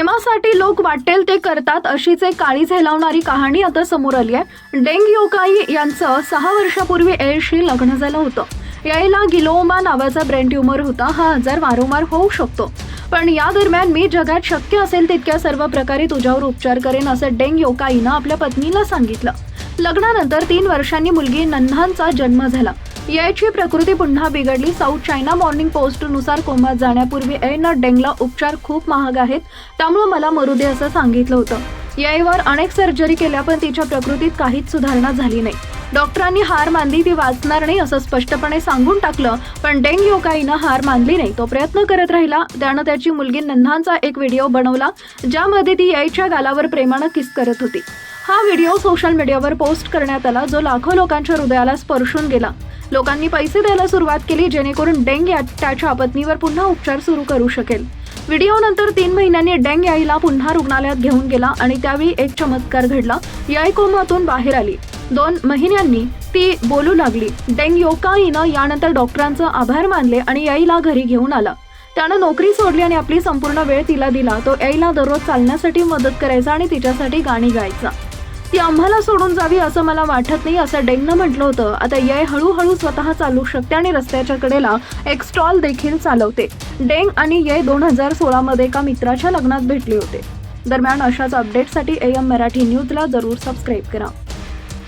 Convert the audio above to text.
प्रेमासाठी लोक वाटेल ते करतात अशीच एक काळी झेलावणारी कहाणी आता समोर आली आहे. डेंग योकाई यांचं सहा वर्षापूर्वी एलशी लग्न झालं होतं. यायला गिलोमा नावाचा ब्रेन ट्यूमर होता. हा आजार वारंवार होऊ शकतो. पण या दरम्यान मी जगात शक्य असेल तितक्या सर्व प्रकारे तुझ्यावर उपचार करेन असं डेंग योकाईनं आपल्या पत्नीला सांगितलं. लग्नानंतर तीन वर्षांनी मुलगी नन्हांचा जन्म झाला. याची प्रकृती पुन्हा बिघडली. साऊथ चायना मॉर्निंग पोस्टनुसार कोमात जाण्यापूर्वी ऐन डेंगला उपचार खूप महाग आहेत. त्यामुळे मला मरू दे असं सांगितलं होतं. याईवर अनेक सर्जरी केल्या पण तिच्या प्रकृतीत काहीच सुधारणा झाली नाही. डॉक्टरांनी हार मानली ती वाचणार नाही असं स्पष्टपणे सांगून टाकलं पण डेंग योकाईनं हार मानली नाही. तो प्रयत्न करत राहिला. त्यानं त्याची मुलगी नन्हांचा एक व्हिडिओ बनवला ज्यामध्ये ती याईच्या गालावर प्रेमानं किस करत होती. हा व्हिडिओ सोशल मीडियावर पोस्ट करण्यात आला जो लाखो लोकांच्या हृदयाला स्पर्शून गेला. लोकांनी पैसे द्यायला सुरुवात केली जेणेकरून डेंग या त्याच्या पत्नीवर पुन्हा उपचार सुरू करू शकेल. व्हिडिओ नंतर तीन महिन्यांनी डेंग याईला पुन्हा रुग्णालयात घेऊन गेला आणि त्यावेळी एक चमत्कार घडला. याई कोमातून बाहेर आली. दोन महिन्यांनी ती बोलू लागली. डेंग योकाईनं यानंतर डॉक्टरांचं आभार मानले आणि याईला घरी घेऊन आला. त्यानं नोकरी सोडली आणि आपली संपूर्ण वेळ तिला दिला. तो याईला दररोज चालण्यासाठी मदत करायचा आणि तिच्यासाठी गाणी गायचा. ती आम्हाला सोडून जावी असं मला वाटत नाही असं डेंगनं म्हटलं होतं. आता यय हळूहळू स्वतः चालू शकते आणि रस्त्याच्या कडेला एक स्टॉल देखील चालवते. डेंग आणि यय दोन हजार सोळामध्ये एका मित्राच्या लग्नात भेटले होते. दरम्यान अशाच अपडेटसाठी एम मराठी न्यूजला जरूर सबस्क्राईब करा.